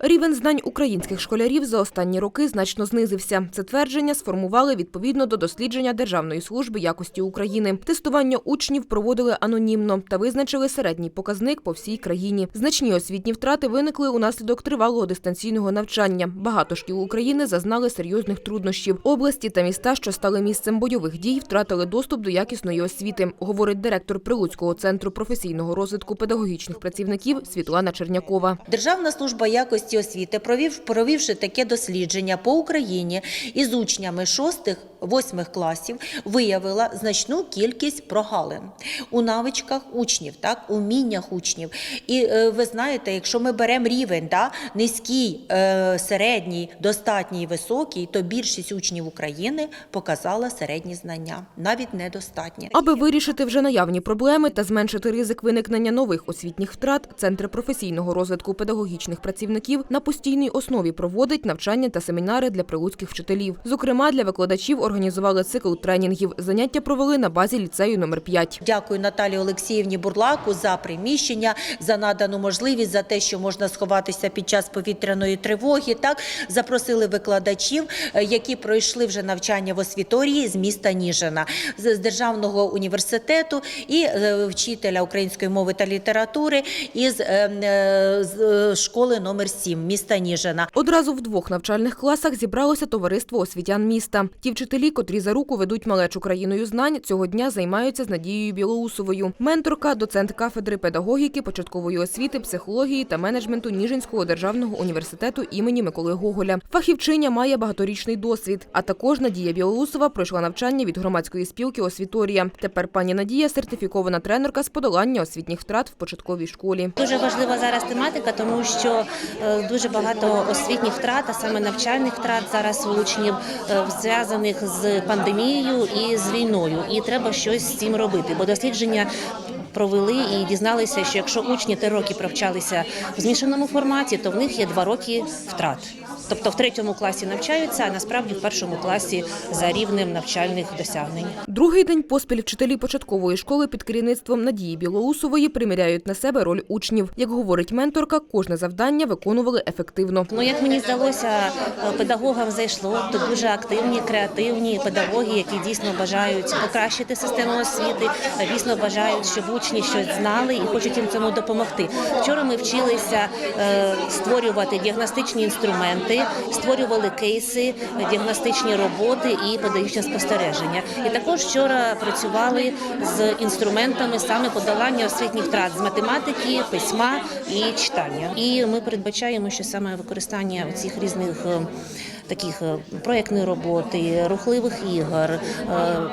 Рівень знань українських школярів за останні роки значно знизився. Це твердження сформували відповідно до дослідження Державної служби якості України. Тестування учнів проводили анонімно та визначили середній показник по всій країні. Значні освітні втрати виникли унаслідок тривалого дистанційного навчання. Багато шкіл України зазнали серйозних труднощів. Області та міста, що стали місцем бойових дій, втратили доступ до якісної освіти, говорить директор Прилуцького центру професійного розвитку педагогічних працівників Світлана Чернякова. Державна служба якості освіти, провів, провівши таке дослідження по Україні із учнями 6-8 класів, виявила значну кількість прогалин у навичках учнів, так, у вміннях учнів. І е, ви знаєте, якщо ми беремо рівень да, низький, е, середній, достатній, високий, то більшість учнів України показала середні знання, навіть недостатні. Аби вирішити вже наявні проблеми та зменшити ризик виникнення нових освітніх втрат, Центр професійного розвитку педагогічних працівників на постійній основі проводить навчання та семінари для прилуцьких вчителів. Зокрема, для викладачів організували цикл тренінгів. Заняття провели на базі ліцею номер 5. Дякую Наталі Олексіївні Бурлаку за приміщення, за надану можливість, за те, що можна сховатися під час повітряної тривоги. Так запросили викладачів, е, які пройшли вже навчання в освіторії з міста Ніжина, з державного університету і е, вчителя української мови та літератури із е, школи номер 7 міста Ніжина. Одразу в двох навчальних класах зібралося товариство освітян міста. Ті вчителі, котрі за руку ведуть малечу країною знань, цього дня займаються з Надією Білоусовою. Менторка, доцент кафедри педагогіки, початкової освіти, психології та менеджменту Ніжинського державного університету імені Миколи Гоголя. Фахівчиня має багаторічний досвід. А також Надія Білоусова пройшла навчання від громадської спілки Освіторія. Тепер пані Надія сертифікована тренерка з подолання освітніх втрат в початковій школі. Дуже важлива зараз тематика, тому що е, дуже багато освітніх втрат, а саме навчальних втрат зараз у учнів е, зв'язаних з пандемією і з війною. І треба щось з цим робити, бо дослідження. Провели і дізналися, що якщо учні три роки провчалися в змішаному форматі, то в них є два роки втрат. Тобто в третьому класі навчаються, а насправді в першому класі за рівнем навчальних досягнень. Другий день поспіль вчителі початкової школи під керівництвом Надії Білоусової приміряють на себе роль учнів. Як говорить менторка, кожне завдання виконували ефективно. Ну, як мені здалося, педагогам зайшло, то дуже активні, креативні педагоги, які дійсно бажають покращити систему освіти, дійсно бажають, щоб учні щось знали і хочуть їм цьому допомогти. Вчора ми вчилися е, створювати діагностичні інструменти, створювали кейси, діагностичні роботи і педагогічне спостереження. І також вчора працювали з інструментами саме подолання освітніх втрат з математики, письма і читання. І ми передбачаємо, що саме використання цих різних е, таких е, проєктної роботи, рухливих ігор, е,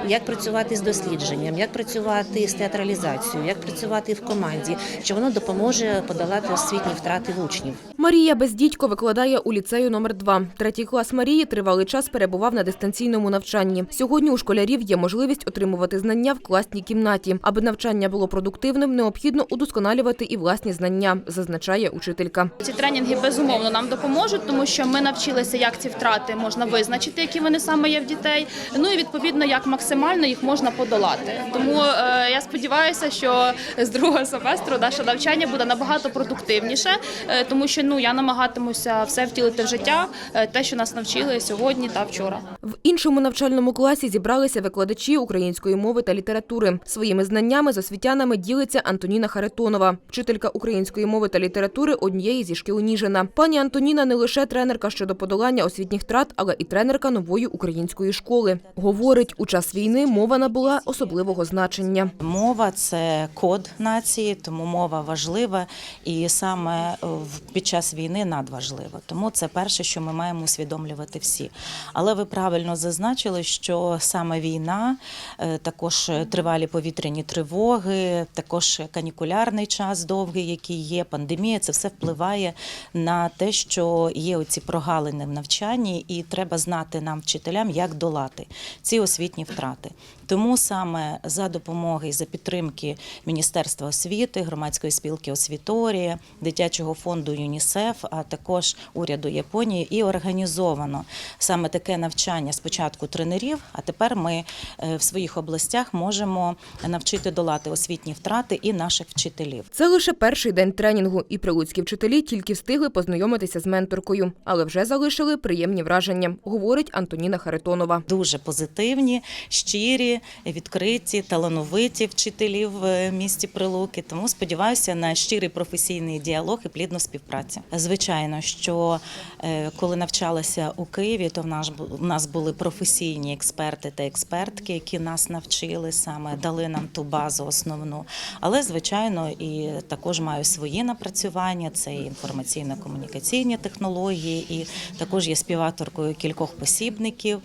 як працювати з дослідженням, як працювати з театралізацією, як працювати в команді, що воно допоможе подолати освітні втрати в учнів. Марія Бездідько викладає у ліцею номер 2 Третій клас Марії тривалий час перебував на дистанційному навчанні. Сьогодні у школярів є можливість отримувати знання в класній кімнаті. Аби навчання було продуктивним, необхідно удосконалювати і власні знання, зазначає учителька. Ці тренінги безумовно нам допоможуть, тому що ми навчилися, як ці втрати можна визначити, які вони саме є в дітей. Ну і відповідно, як максимально їх можна подолати. Тому е, я сподіваюся, що з другого семестру наше навчання буде набагато продуктивніше, е, тому що ну я намагатимуся все втілити в життя, е, те, що нас навчили сьогодні та вчора. В іншому навчальному класі зібралися викладачі української мови та літератури. Своїми знаннями з освітянами ділиться Антоніна Харитонова, вчителька української мови та літератури однієї зі шкіл Ніжина. Пані Антоніна не лише тренерка щодо подолання освітніх втрат, але і тренерка нової української школи. Говорить, у час війни мова набула особливого значення. Мова це код нації, тому мова важлива і саме е, під час війни надважлива. Тому це перше, що ми маємо усвідомлювати всі. Але ви правильно зазначили, що саме війна, е, також тривалі повітряні тривоги, також канікулярний час довгий, який є, пандемія, це все впливає на те, що є оці прогалини в навчанні, і треба знати нам, вчителям, як долати ці освітні втрати. Тому саме за допомоги і за підтримки Міністерства освіти, громадської спілки Освіторія, дитячого фонду ЮНІСЕФ, а також уряду Японії, і організовано саме таке навчання спочатку тренерів. А тепер ми е, в своїх областях можемо навчити долати освітні втрати і наших вчителів. Це лише перший день тренінгу, і прилуцькі вчителі тільки встигли познайомитися з менторкою, але вже залишили приємні враження, говорить Антоніна Харитонова. Дуже позитивні, щирі, відкриті, талановиті вчителі в е, місті Прилуки. Тому сподіваюся на щирий професійний діалог і плідну співпрацю. Звичайно, що е, коли навчалася у Києві, то в нас в нас були професійні експерти та експертки, які нас навчили саме, дали нам ту базу основну. Але звичайно, і також маю свої напрацювання. Це інформаційно-комунікаційні технології, і також є співавторкою кількох посібників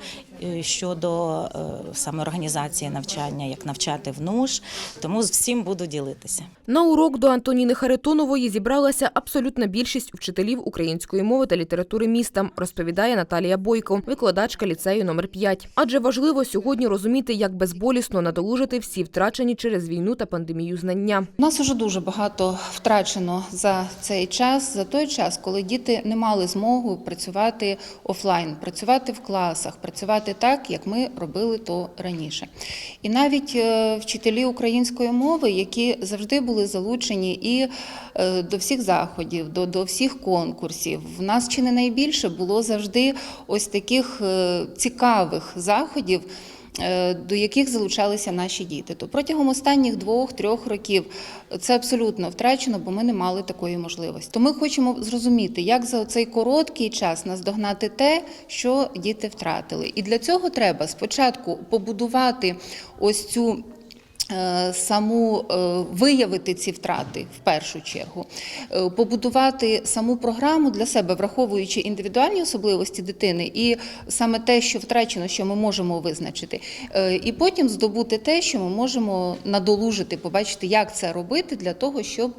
щодо е, саме організації навчання, як навчати в НУШ. Тому з всім буду ділитися. На урок до Антоніни Харитонової зібралася абсолютна більшість вчителів української мови та літератури міста, розповідає Наталія Бойко, викладачка ліцею номер 5. Адже важливо сьогодні розуміти, як безболісно надолужити всі втрачені через війну та пандемію знання. У нас уже дуже багато втрачено за цей час, за той час, коли діти не мали змогу працювати офлайн, працювати в класах, працювати так, як ми робили то раніше. І навіть е, вчителі української мови, які завжди були залучені і е, до всіх заходів, до, до всіх конкурсів. В нас чи не найбільше було завжди ось таких е, цікавих заходів до яких залучалися наші діти. То протягом останніх двох-трьох років це абсолютно втрачено, бо ми не мали такої можливості. То ми хочемо зрозуміти, як за цей короткий час наздогнати те, що діти втратили. І для цього треба спочатку побудувати ось цю. Е, Саму е, виявити ці втрати в першу чергу, е, побудувати саму програму для себе, враховуючи індивідуальні особливості дитини, і саме те, що втрачено, що ми можемо визначити, і потім здобути те, що ми можемо надолужити, побачити, як це робити для того, щоб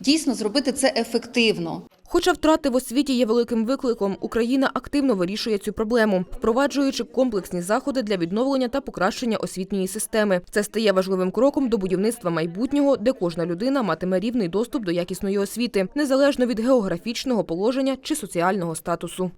дійсно зробити це ефективно. Хоча втрати в освіті є великим викликом, Україна активно вирішує цю проблему, впроваджуючи комплексні заходи для відновлення та покращення освітньої системи. Це стає важливим кроком до будівництва майбутнього, де кожна людина матиме рівний доступ до якісної освіти, незалежно від географічного положення чи соціального статусу.